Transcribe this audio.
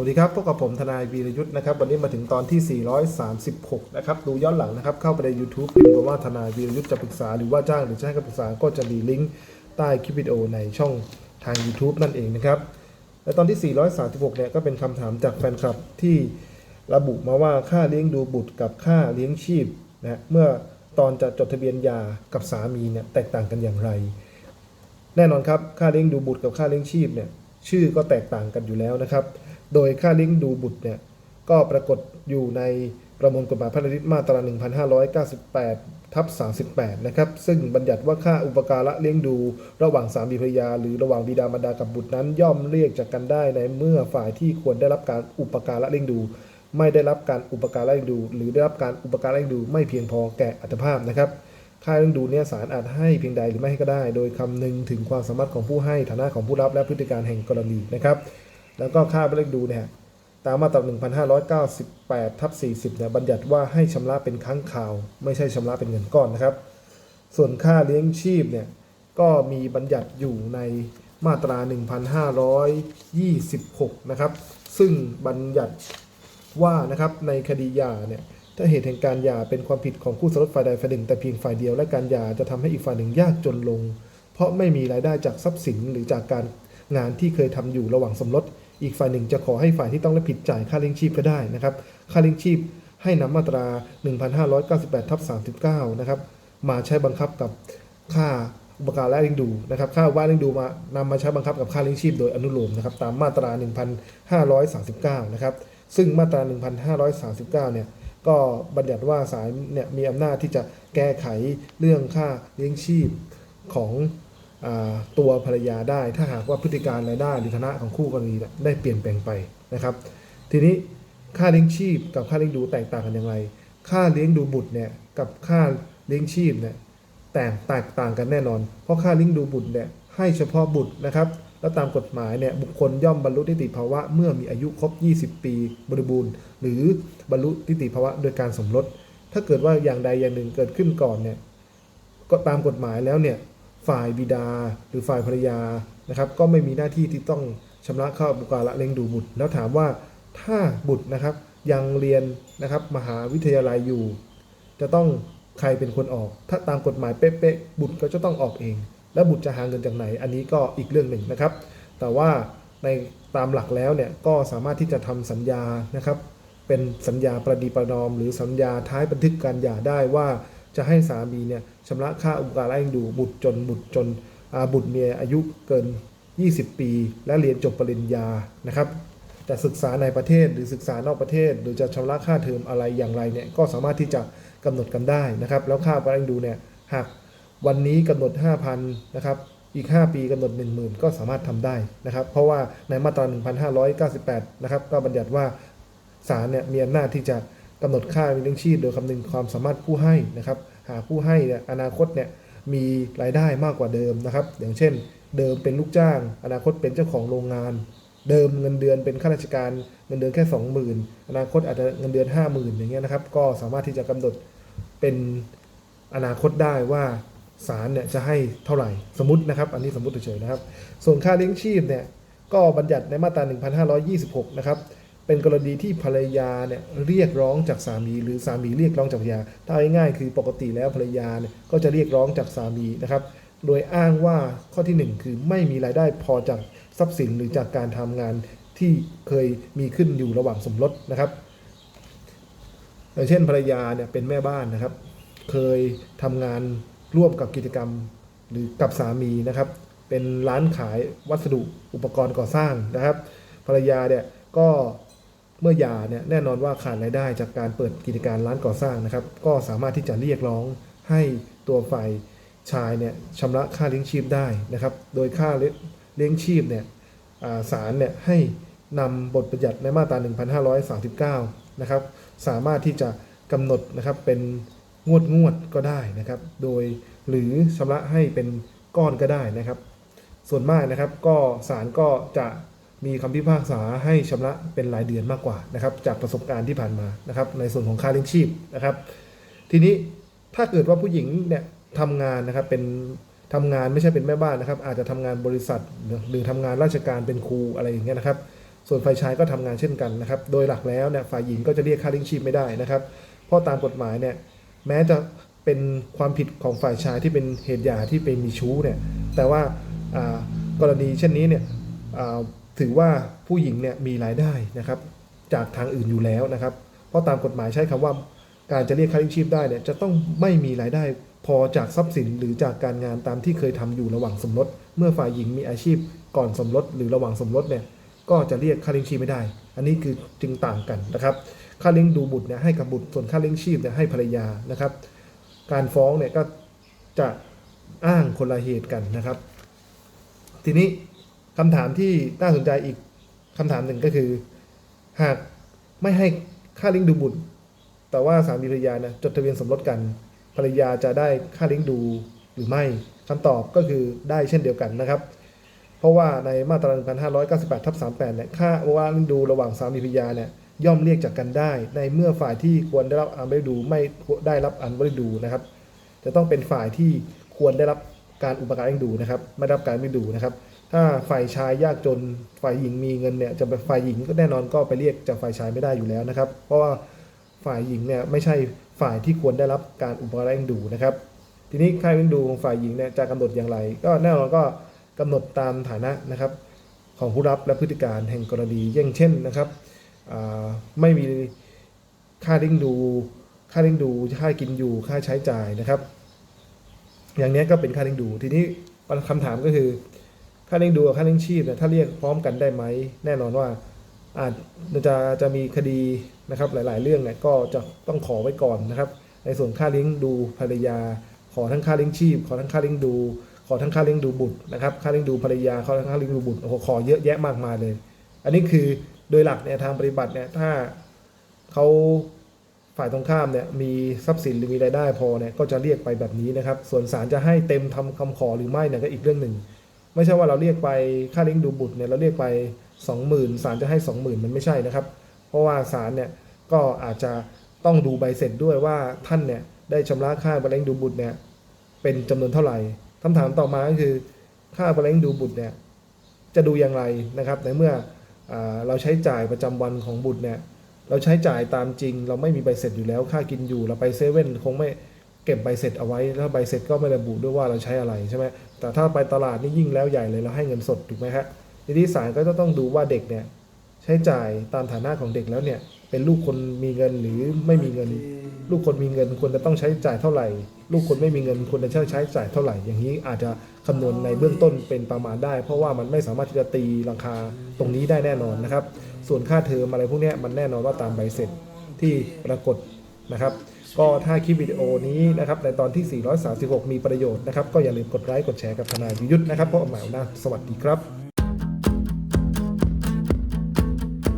วัสดีครับพบกับผมทนายวีรยุทธ์นะครับ วันนี้มาถึงตอนที่ 436 นะครับ ดูย้อนหลังนะครับ เข้าไปใน YouTube พิมพ์ว่าทนายวีรยุทธ์จะปรึกษาหรือว่าจ้างหรือจะให้คำปรึกษาก็จะมีลิงก์ใต้คลิปวิดีโอในช่องทาง YouTube นั่นเองนะครับและตอนที่ 436 เนี่ยก็เป็นคำถามจากแฟนคลับที่ระบุมาว่าค่าเลี้ยงดูบุตรกับค่าเลี้ยงชีพนะเมื่อตอนจะจดทะเบียนหย่ากับสามีเนี่ยแตกต่างกันอย่างไร แน่นอนครับค่าเลี้ยงดูบุตรกับค่าเลี้ยงชีพเนี่ยชื่อก็แตกต่างกันอยู่แล้วนะครับ โดยค่าเลี้ยงดูบุตรเนี่ยก็ปรากฏอยู่ในประมวลกฎหมายพันธมิตรมาตรา 1598 ทับ 38 นะครับ ซึ่งบัญญัติว่าค่าอุปการะเลี้ยงดูระหว่างสามีภรรยา หรือระหว่างบิดามารดากับบุตรนั้น ย่อมเรียกจากกันได้ในเมื่อฝ่ายที่ควรได้รับการอุปการะเลี้ยงดู ไม่ได้รับการอุปการะเลี้ยงดู หรือได้รับการอุปการะเลี้ยงดูไม่เพียงพอแก่อัตภาพนะครับค่าเลี้ยงดูเนี่ยศาลอาจให้เพียงใดหรือไม่ให้ก็ได้ โดยคำนึงถึงความสามารถของผู้ให้ฐานะของผู้รับและพฤติการแห่งกรณีนะครับ แล้วก็ค่าเลี้ยงดูเนี่ยตามมาตรา1598ทับ40เนี่ยบัญญัติว่าให้ชำระเป็นครั้งคราว ไม่ใช่ชำระเป็นเงินก้อนนะครับ ส่วนค่าเลี้ยงชีพเนี่ยก็มีบัญญัติอยู่ในมาตรา 1526 นะครับ ซึ่งบัญญัติว่านะครับในคดีหย่าเนี่ยถ้าเหตุแห่งการหย่าเป็นความผิดของคู่สมรสฝ่ายใดฝ่ายหนึ่ง แต่เพียงฝ่ายเดียวและการหย่าจะทำให้อีกฝ่ายหนึ่งยากจนลง เพราะไม่มีรายได้จากทรัพย์สินหรือจากการงานที่เคยทำอยู่ระหว่างสมรส อีกฝ่ายหนึ่งจะขอให้ฝ่ายที่ต้องรับผิดจ่ายค่าเลี้ยงชีพก็ได้นะครับ ค่าเลี้ยงชีพให้นำมาตรา 1598ทับ39 นะครับ มาใช้บังคับกับค่าอุปการะเลี้ยงดูนะครับค่าว่าเลี้ยงดูมานำมาใช้บังคับกับค่าเลี้ยงชีพโดยอนุโลมนะครับตามมาตรา 1539 นะครับ ซึ่งมาตรา 1539 เนี่ยก็บัญญัติว่าศาลเนี่ยมีอำนาจที่จะแก้ไขเรื่องค่าเลี้ยงชีพของ ตัวภรรยาได้ถ้าหากว่าพฤติการรายได้หรือฐานะของคู่กรณีได้เปลี่ยนแปลงไปนะครับ ทีนี้ค่าเลี้ยงชีพกับค่าเลี้ยงดูแตกต่างกันอย่างไร ค่าเลี้ยงดูบุตรเนี่ยกับค่าเลี้ยงชีพเนี่ยแตกแตกต่างกันแน่นอน เพราะค่าเลี้ยงดูบุตรเนี่ยให้เฉพาะบุตรนะครับ แล้วตามกฎหมายเนี่ยบุคคลย่อมบรรลุนิติภาวะเมื่อมีอายุครบ 20 ปีบริบูรณ์ หรือบรรลุนิติภาวะโดยการสมรส ถ้าเกิดว่าอย่างใดอย่างหนึ่งเกิดขึ้นก่อนเนี่ยก็ตามกฎหมายแล้วเนี่ย ฝ่ายบิดา หรือฝ่ายภรรยานะครับก็ไม่มีหน้าที่ที่ต้องชำระค่าบุการะเลี้ยงดูบุตร แล้วถามว่าถ้าบุตรนะครับยังเรียนนะครับมหาวิทยาลัยอยู่ จะต้องใครเป็นคนออก ถ้าตามกฎหมายเป๊ะๆบุตรก็จะต้องออกเอง แล้วบุตรจะหาเงินจากไหน อันนี้ก็อีกเรื่องหนึ่งนะครับ แต่ว่าในตามหลักแล้วเนี่ยก็สามารถที่จะทำสัญญานะครับ เป็นสัญญาประดีประนอม หรือสัญญาท้ายบันทึกการหย่าได้ว่า จะให้สามีเนี่ยชำระค่าอุปการะเลี้ยงดูบุตรจนบุตรจนบุตรเนี่ยอายุเกิน 20 ปี และเรียนจบปริญญานะครับจะศึกษาในประเทศหรือศึกษานอกประเทศ หรือจะชำระค่าเทอมอะไรอย่างไรเนี่ยก็สามารถที่จะกำหนดกันได้นะครับ แล้วค่าอุปการะเลี้ยงดูเนี่ยหากวันนี้กำหนด 5,000นะครับอีก 5 ปีกำหนด 10,000 ก็สามารถทำได้นะครับ เพราะว่าในมาตรา 1598 นะครับก็บัญญัติว่าศาลเนี่ยมีอำนาจที่จะ กำหนดค่าเลี้ยงชีพโดยคำนึงความสามารถผู้ให้นะครับ หากผู้ให้เนี่ยอนาคตเนี่ยมีรายได้มากกว่าเดิมนะครับ อย่างเช่น เดิมเป็นลูกจ้าง อนาคตเป็นเจ้าของโรงงาน เดิมเงินเดือนเป็นข้าราชการเงินเดือนแค่ 20,000 อนาคตอาจจะเงินเดือน 50,000 อย่างเงี้ยนะครับ ก็สามารถที่จะกำหนดเป็นอนาคตได้ว่าศาลเนี่ยจะให้เท่าไหร่สมมตินะครับ อันนี้สมมติเฉยๆนะครับ ส่วนค่าเลี้ยงชีพเนี่ยก็บัญญัติในมาตรา 1526 นะครับ เป็นกรณีที่ภรรยาเนี่ยเรียกร้องจากสามี หรือสามีเรียกร้องจากภรรยา ถ้าง่ายๆคือปกติแล้วภรรยาเนี่ยก็จะเรียกร้องจากสามีนะครับ โดยอ้างว่าข้อที่หนึ่งคือไม่มีรายได้พอจากทรัพย์สินหรือจากการทำงานที่เคยมีขึ้นอยู่ระหว่างสมรสนะครับอย่างเช่นภรรยาเนี่ยเป็นแม่บ้านนะครับ เคยทำงานร่วมกับกิจกรรมหรือกับสามีนะครับ เป็นร้านขายวัสดุอุปกรณ์ก่อสร้างนะครับ ภรรยาเนี่ยก็ เมื่อยาเนี่ยแน่นอนว่าขาดรายได้จากการเปิดกิจการร้านก่อสร้างนะครับ ก็สามารถที่จะเรียกร้องให้ตัวฝ่ายชายเนี่ยชำระค่าเลี้ยงชีพได้นะครับ โดยค่าเลี้ยงชีพเนี่ยอ่าศาลเนี่ยให้นำบทบัญญัติในมาตรา 1539 นะครับ สามารถที่จะกำหนดนะครับเป็นงวดงวดก็ได้นะครับ โดยหรือชำระให้เป็นก้อนก็ได้นะครับ ส่วนมากนะครับก็ศาลก็จะ มีคำพิพากษาให้ชำระเป็นรายเดือนมากกว่านะครับ จากประสบการณ์ที่ผ่านมานะครับ ในส่วนของค่าเลี้ยงชีพนะครับ ทีนี้ถ้าเกิดว่าผู้หญิงเนี่ยทำงานนะครับเป็นทำงานไม่ใช่เป็นแม่บ้านนะครับ อาจจะทำงานบริษัทหรือหรือทำงานราชการเป็นครูอะไรอย่างเงี้ยนะครับ ส่วนฝ่ายชายก็ทำงานเช่นกันนะครับ โดยหลักแล้วเนี่ยฝ่ายหญิงก็จะเรียกค่าเลี้ยงชีพไม่ได้นะครับ เพราะตามกฎหมายเนี่ยแม้จะเป็นความผิดของฝ่ายชายที่เป็นเหตุหย่าที่เป็นมีชู้เนี่ยแต่ว่ากรณีเช่นนี้เนี่ย ถือว่าผู้หญิงเนี่ยมีรายได้นะครับจากทางอื่นอยู่แล้วนะครับ เพราะตามกฎหมายใช้คำว่าการจะเรียกค่าเลี้ยงชีพได้เนี่ยจะต้องไม่มีรายได้พอจากทรัพย์สินหรือจากการงานตามที่เคยทำอยู่ระหว่างสมรส เมื่อฝ่ายหญิงมีอาชีพก่อนสมรสหรือระหว่างสมรสเนี่ยก็จะเรียกค่าเลี้ยงชีพไม่ได้ อันนี้คือจึงต่างกันนะครับ ค่าเลี้ยงดูบุตรเนี่ยให้กับบุตร ส่วนค่าเลี้ยงชีพเนี่ยให้ภรรยานะครับ การฟ้องเนี่ยก็จะอ้างคนละเหตุกันนะครับ ทีนี้ คำถามที่น่าสนใจอีกคำถามหนึ่งก็คือ หากไม่ให้ค่าเลี้ยงดูบุตร แต่ว่าสามีภรรยาเนี่ยจดทะเบียนสมรสกัน ภรรยาจะได้ค่าเลี้ยงดูหรือไม่คำตอบก็คือได้เช่นเดียวกันนะครับ เพราะว่าในมาตรา 1598ทับ38 เนี่ย ค่าว่าเลี้ยงดูระหว่างสามีภรรยาเนี่ยย่อมเรียกจากกันได้ ในเมื่อฝ่ายที่ควรได้รับอันไม่ดูไม่ได้รับอันไม่ได้ดูนะครับ จะต้องเป็นฝ่ายที่ควรได้รับ การอุปการเลี้ยงดูนะครับ ไม่รับการไม่ดูนะครับ ถ้าฝ่ายชายยากจนฝ่ายหญิงมีเงินเนี่ยจะเป็นฝ่ายหญิงก็แน่นอนก็ไปเรียกจากฝ่ายชายไม่ได้อยู่แล้วนะครับ เพราะว่าฝ่ายหญิงเนี่ยไม่ใช่ฝ่ายที่ควรได้รับการอุปการเลี้ยงดูนะครับ ทีนี้ค่าเลี้ยงดูของฝ่ายหญิงเนี่ยจะกำหนดอย่างไร ก็แน่นอนก็กำหนดตามฐานะนะครับ ของผู้รับและพฤติการแห่งกรณีอย่างเช่นนะครับไม่มีค่าเลี้ยงดู ค่าเลี้ยงดู ค่ากินอยู่ ค่าใช้จ่ายนะครับ อย่างนี้ก็เป็นค่าเลี้ยงดู ทีนี้คำถามก็คือ ค่าเลี้ยงดูกับค่าเลี้ยงชีพเนี่ยถ้าเรียกพร้อมกันได้ไหมแน่นอนว่าอาจจะจะมีคดีนะครับหลาย ๆ เรื่องเนี่ยก็จะต้องขอไว้ก่อนนะครับ ในส่วนค่าเลี้ยงดูภรรยา ขอทั้งค่าเลี้ยงชีพ ขอทั้งค่าเลี้ยงดู ขอทั้งค่าเลี้ยงดูบุตรนะครับค่าเลี้ยงดูภรรยาขอทั้งค่าเลี้ยงดูบุตรโอ้โหขอเยอะแยะมากมายเลย อันนี้คือโดยหลักเนี่ยทางปฏิบัติเนี่ยถ้าเขา ฝ่ายตรงข้ามเนี่ยมีทรัพย์สินหรือมีรายได้พอเนี่ยก็จะเรียกไปแบบนี้นะครับ ส่วนศาลจะให้เต็มทำคำขอหรือไม่เนี่ยก็อีกเรื่องหนึ่ง ไม่ใช่ว่าเราเรียกไปค่าเลี้ยงดูบุตรเนี่ยเราเรียกไป 20,000ศาลจะให้ 20,000 มันไม่ใช่นะครับ เพราะว่าศาลเนี่ยก็อาจจะต้องดูใบเสร็จด้วยว่าท่านเนี่ยได้ชำระค่าเลี้ยงดูบุตรเนี่ยเป็นจำนวนเท่าไหร่คำถามต่อมาก็คือค่าเลี้ยงดูบุตรเนี่ยจะดูอย่างไรนะครับในเมื่ออเราใช้จ่ายประจำวันของบุตรเนี่ย เราใช้จ่ายตามจริง เราไม่มีใบเสร็จอยู่แล้วค่ากินอยู่เราไปเซเว่นคงไม่เก็บใบเสร็จเอาไว้แล้วใบเสร็จก็ไม่ระบุด้วยว่าเราใช้อะไรใช่ไหมแต่ถ้าไปตลาดนี่ยิ่งแล้วใหญ่เลยเราให้เงินสดถูกไหมครับทีนี้ศาลก็จะต้องดูว่าเด็กเนี่ยใช้จ่ายตามฐานะของเด็กแล้วเนี่ยเป็นลูกคนมีเงินหรือไม่มีเงิน ลูกคนมีเงินควรจะต้องใช้จ่ายเท่าไหร่ ลูกคนไม่มีเงินควรจะใช้จ่ายเท่าไหร่ อย่างนี้อาจจะคำนวณในเบื้องต้นเป็นประมาณได้ เพราะว่ามันไม่สามารถที่จะตีราคาตรงนี้ได้แน่นอนนะครับ ส่วนค่าเทอมอะไรพวกนี้มันแน่นอนว่าตามใบเสร็จที่ปรากฏนะครับ ก็ถ้าคลิปวิดีโอนี้นะครับในตอนที่ 436 มีประโยชน์นะครับ ก็อย่าลืมกดไลค์กดแชร์กับทนายยุทธนะครับเพราะหมายว่าสวัสดีครับ